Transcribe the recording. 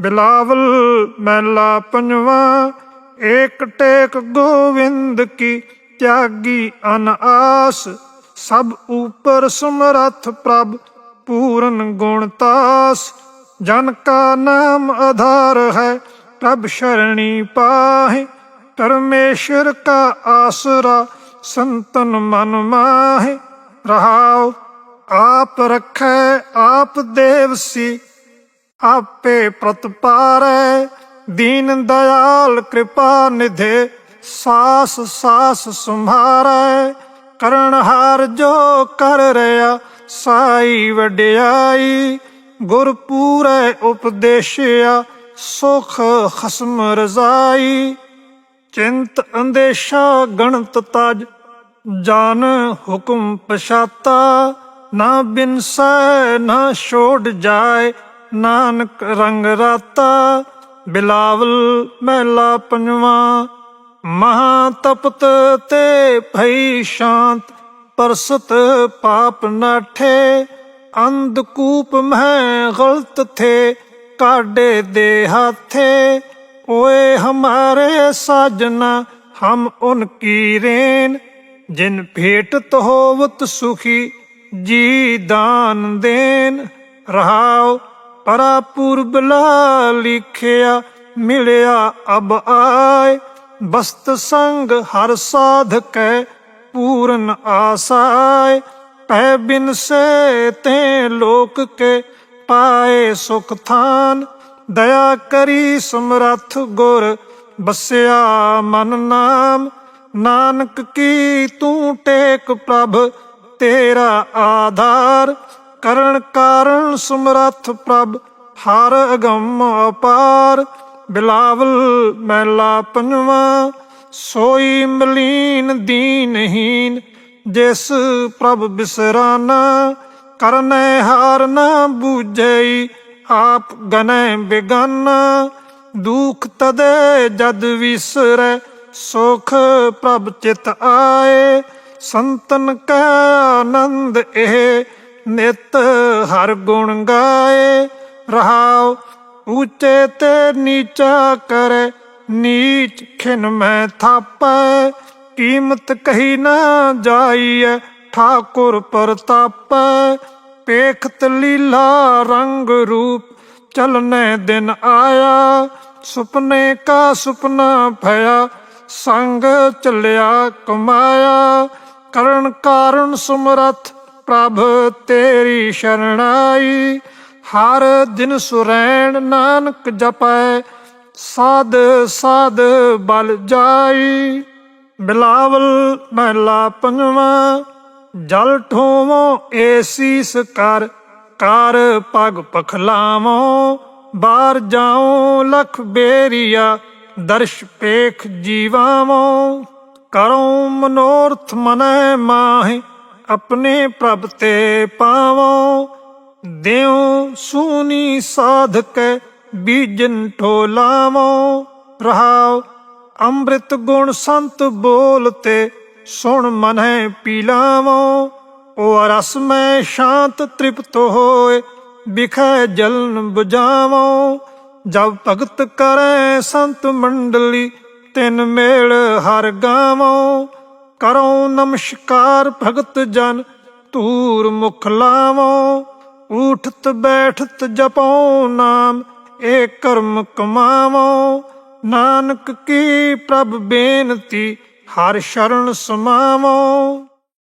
ਬਿਲਾਵਲ ਮਹਿਲਾ ਪੰਜਵਾ, ਏਕ ਟੇਕ ਗੋਵਿੰਦ ਕੀ ਤਿਆਗੀ ਅਨ ਆਸ ਸਭ ਉਪਰ ਸਮਰਥ ਪ੍ਰਭ ਪੂਰਨ ਗੁਣਤਾਸ ਜਨ ਕਾ ਨਾਮ ਆਧਾਰ ਹੈ ਪ੍ਰਭ ਸ਼ਰਣੀ ਪਾਹੇ, ਪਰਮੇਸ਼ਰ ਕਾ ਆਸਰਾ ਸੰਤਨ ਮਨ ਮਾਹੇ। ਰਹਾਉ, ਆਪ ਰਖੈ, ਆਪ ਦੇਵਸੀ ਆਪੇ ਪ੍ਰਤਪਾਰੈ ਦੀਨ ਦਇਆਲ ਕਿਰਪਾ ਨਿਧੇ, ਸਾਸ ਸਾਸ ਸੰਭਾਰੈ, ਕਰਨ ਹਾਰ ਜੋ ਕਰ ਰਿਆ ਸਾਈ ਵਡਿਆਈ, ਗੁਰ ਪੂਰੈ ਉਪਦੇਸ਼ਿਆ, ਸੁਖ ਖਸਮ ਰਜ਼ਾਈ। ਚਿੰਤ ਅੰਦੇਸ਼ਾ ਗਣਤ ਤਜ, ਜਾਨ ਹੁਕਮ ਪਛਾਤਾ, ਨਾ ਬਿਨਸੈ ਨਾ ਛੋੜ ਜਾਏ ਨਾਨਕ ਰੰਗ ਰਾਤਾ, ਬਿਲਾਵਲ ਮਹਿਲਾ ਪੰਜਵਾ ਮਹਾ ਤਪਤ ਤੇ ਭਈ ਸ਼ਾਂਤ, ਪਰਸਤ ਪਾਪ ਨਾਠੇ ਅੰਧ ਕੂਪ ਮੈਂ ਗਲਤ ਥੇ ਕਾਡੇ ਦੇ ਹਾਥੇ, ਓਏ ਹਮਾਰੇ ਸਾਜਨਾ, ਹਮ ਉਨਕੀ ਰੇਨ, ਜਿਨ ਭੇਟਤ ਹੋਵਤ ਸੁਖੀ, ਜੀ ਦਾਨ ਦੇਨ ਰਹਾਓ ਪਰਾ ਪੂਰਬਲਾ ਲਿਖਿਆ, ਮਿਲਿਆ ਅਬ ਆਇ ਬਸਤ ਸੰਗ ਹਰ ਸਾਧਕੈ ਪੂਰਨ ਆਸਾਏ। ਪੈ ਬਿਨ ਸੇ ਤੇ ਲੋਕ ਕੇ ਪਾਏ ਸੁਖ ਥਾਨ। ਦਇਆ ਕਰੀ ਸਮਰਥ ਗੁਰ ਬਸਿਆ ਮਨ ਨਾਮ। ਨਾਨਕ ਕੀ ਤੂੰ ਟੇਕ ਪ੍ਰਭ ਤੇਰਾ ਆਧਾਰ। ਕਰਨ ਕਾਰਨ ਸਮਰੱਥ ਪ੍ਰਭ, ਹਰ ਅਗੰਮ ਅਪਾਰ। ਬਿਲਾਵਲ ਮਹਿਲਾ ਪੰਜਵਾ, ਸੋਈ ਮਲੀਨ ਦੀਨਹੀਨ, ਜਿਸ ਪ੍ਰਭ ਬਿਸਰਾਨਾ, ਕਰਨੈ ਹਾਰ ਨਾ ਬੂਝਈ, ਆਪ ਗਨੈ ਬਿਗਾਨਾ। ਦੁਖ ਤਦੇ ਜਦ ਵਿਸਰੈ, ਸੁਖ ਪ੍ਰਭ ਚਿਤ ਆਏ। ਸੰਤਨ ਕੈ ਆਨੰਦ ਇਹ ਨਿਤ ਹਰ ਗੁਣ ਗਾਏ, ਰਹਾਉ ਉੱਚੇ ਤੇ ਨੀਚਾ ਕਰੇ, ਨੀਚ ਖਿਨ ਮੈਂ ਥਾਪੈ, ਕੀਮਤ ਕਹੀ ਨਾ ਜਾਈਐ, ਠਾਕੁਰ ਪ੍ਰਤਾਪੈ। ਪੇਖਤ ਲੀਲਾ ਰੰਗ ਰੂਪ ਚਲਨੇ ਦਿਨ ਆਇਆ, ਸੁਪਨੇ ਕਾ ਸੁਪਨਾ ਭਇਆ, ਸੰਗ ਚਲਿਆ ਕਮਾਇਆ। ਕਰਨ ਕਾਰਨ ਸਮਰਥ ਪ੍ਰਭ ਤੇਰੀ ਸ਼ਰਣਾਈ, ਹਰ ਦਿਨ ਸੁਰੈਣ ਨਾਨਕ ਜਪੈ, ਸਾਧ ਸਾਧ ਬਲ ਜਾਈ। ਬਿਲਾਵਲ ਮਹਿਲਾ ਪੰਜਵਾ ਜਲ ਠੋਵੋ ਏਸੀਸ ਕਰ ਕਰ ਪਗ ਪਖਲਾਵੋ, ਬਾਹਰ ਜਾਉ ਲਖ ਬੇਰੀਆ, ਦਰਸ਼ ਪੇਖ ਜੀਵਾਵੋ। ਕਰੋ ਮਨੋਰਥ ਮਨੈ ਮਾਹਿ ਆਪਣੇ ਪ੍ਰਭ ਤੇ ਪਾਵੋ। ਦਿਉ ਸੂਨੀ ਸਾਧਕ ਬੀਜਨ ਢੋਲਾਵੋ। ਰਹਾਉ ਅੰਮ੍ਰਿਤ ਗੁਣ ਸੰਤ ਬੋਲ ਤੇ ਸੁਣ ਮਨੈ ਪੀਲਾਵੋ। ਉਹ ਰਸ ਮੈਂ ਸ਼ਾਂਤ ਤ੍ਰਿਪਤ ਹੋਏ ਬਿਖੈ ਜਲਨ ਬੁਝਾਵੋ। ਜਬ ਭਗਤ ਕਰੈ ਸੰਤ ਮੰਡਲੀ ਤਿਨ ਮੇਲ ਹਰ ਗਾਵੋ। ਕਰੋ ਨਮਸਕਾਰ ਭਗਤ ਜਨ ਤੂਰ ਮੁਖ ਲਾਵੋ ਉਠਤ ਬੈਠਤ ਜਪੋ ਨਾਮ, ਏ ਕਰਮ ਕਮਾਵੋ। ਨਾਨਕ ਕੀ ਪ੍ਰਭ ਬੇਨਤੀ, ਹਰ ਸ਼ਰਨ ਸਮਾਵੋ।